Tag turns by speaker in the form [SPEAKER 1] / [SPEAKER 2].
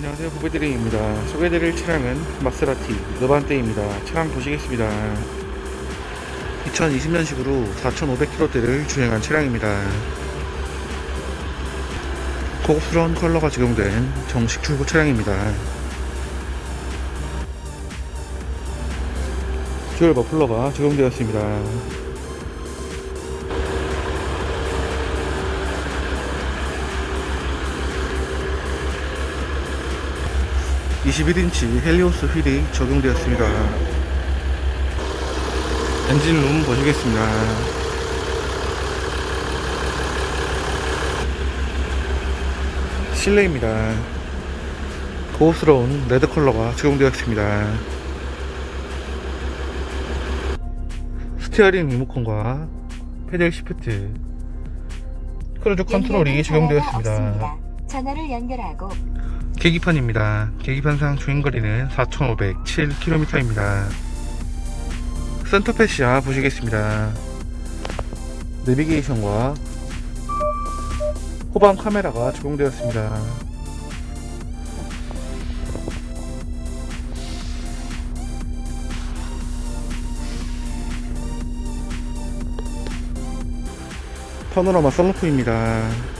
[SPEAKER 1] 안녕하세요. 후배드림입니다. 소개해드릴 차량은 마세라티 너반떼입니다. 차량 보시겠습니다. 2020년식으로 4,500km대를 주행한 차량입니다. 고급스러운 컬러가 적용된 정식 출고 차량입니다. 듀얼 머플러가 적용되었습니다 21인치 헬리오스 휠이 적용되었습니다. 엔진룸 보시겠습니다. 실내입니다. 고급스러운 레드 컬러가 적용되었습니다. 스티어링 리모컨과 페달 시프트, 크루즈 컨트롤이 적용되었습니다.
[SPEAKER 2] 전화를 연결하고
[SPEAKER 1] 계기판입니다. 계기판상 주행거리는 4,507km입니다. 센터패시아 보시겠습니다. 내비게이션과 후방 카메라가 적용되었습니다. 파노라마 썬루프입니다.